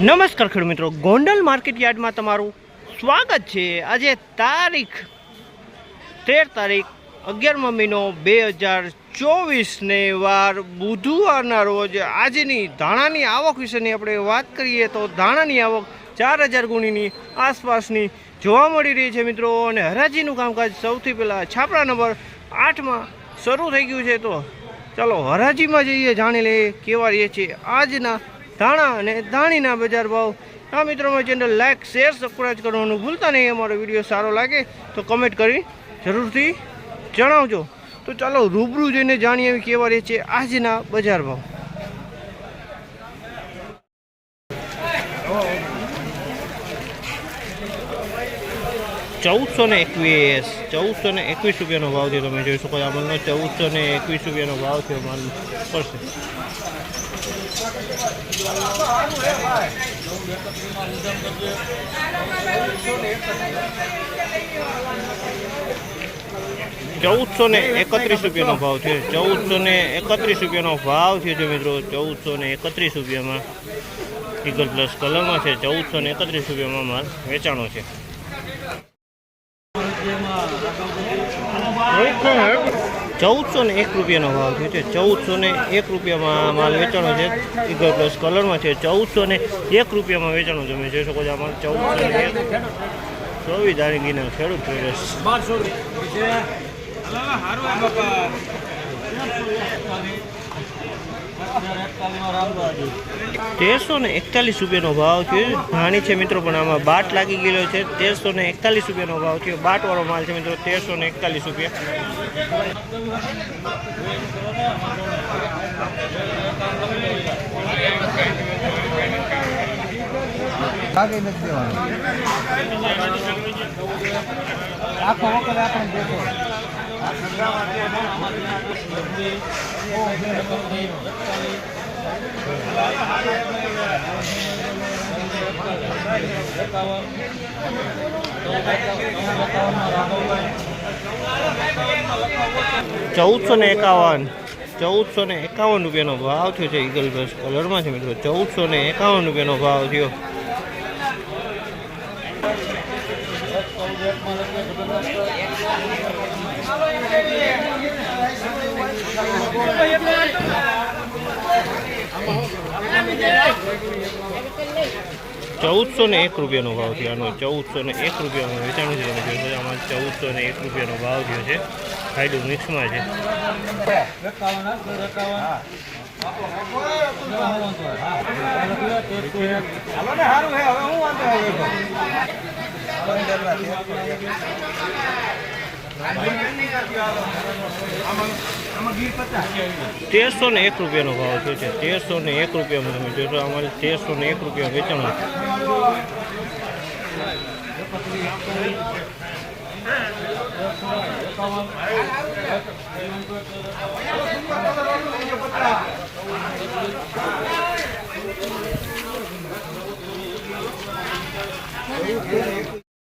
નમસ્કાર ખેડૂત મિત્રો. ગોંડલ માર્કેટ યાર્ડમાં તમારું સ્વાગત છે. આજે તારીખ તેર તારીખ અગિયારમા મહિનો બે હજાર ચોવીસને વાર બુધવારના રોજ આજની ધાણાની આવક વિશેની આપણે વાત કરીએ તો ધાણાની આવક ચાર હજાર ગુણીની આસપાસની જોવા મળી રહી છે મિત્રો. અને હરાજીનું કામકાજ સૌથી પહેલાં છાપરા નંબર આઠમાં શરૂ થઈ ગયું છે. તો ચાલો હરાજીમાં જઈએ, જાણી લઈએ કેવા રહે છે આજના ધાણા અને ધાણીના બજાર ભાવ. આ મિત્રોમાં ચેનલ લાઇક શેર સબસ્ક્રાઈબ કરવાનું ભૂલતા નહીં. અમારો વીડિયો સારો લાગે તો કમેન્ટ કરી જરૂરથી જણાવજો. તો ચાલો રૂબરૂ જઈને જાણીએ કેવા રહે છે આજના બજાર ભાવ. ચૌદસો ને એકવીસ, ચૌદસો ને એકવીસ રૂપિયાનો ભાવ છે, તમે જોઈ શકો આ મલનો ચૌદસો ને એકવીસ રૂપિયાનો ભાવ છે માલ પડશે. ચૌદસો ને એકત્રીસ રૂપિયાનો ભાવ છે. ચૌદસો ને એકત્રીસ રૂપિયાનો ભાવ છે મિત્રો, ચૌદસો ને એકત્રીસ રૂપિયામાં ઈગલ પ્લસ કલરમાં છે. ચૌદસો ને એકત્રીસ રૂપિયામાં માલ વેચાણો છે. ચૌદસો ને એક રૂપિયાનો ભાવ થયો છે. ચૌદસો ને એક રૂપિયામાં માલ વેચાણો છે. ઈગલ પ્લસ કલરમાં છે. ચૌદસો ને એક રૂપિયામાં વેચાણો તમે જોઈ શકો છો આ ચૌદસો ને એક ચોવીસ દાણીગીના ખેડૂત ટ્રેડર્સ તેરસો ને એકતાલીસ રૂપિયાનો ભાવ છે નાની છે મિત્રો, પણ આમાં બાટ લાગી ગયેલો છે. તેરસો ને એકતાલીસ રૂપિયાનો ભાવ છે બાટવાળો માલ છે મિત્રો તેરસો ને એકતાલીસ રૂપિયા. આખો વખત આપણે દેખો ચૌદસો ને એકાવન. ચૌદસો ને એકાવન રૂપિયાનો ભાવ થયો છે ઈગલ બસ કલરમાં છે મિત્રો. ચૌદસો ને એકાવન રૂપિયાનો ભાવ થયો. ચૌદસો ને એક રૂપિયાનો ભાવ થયો. આનો ચૌદસો ને એક રૂપિયાનો વેચાણું છે. આમાં ચૌદસો ને એક રૂપિયાનો ભાવ થયો છે. હાઈડું મિક્સમાં છે. હાલો તેરસો ને એક રૂપિયાનો ભાવ થયો છે. તેરસો ને એક રૂપિયામાં તમે જોશો, અમારે તેરસો ને એક રૂપિયા વેચાણ છે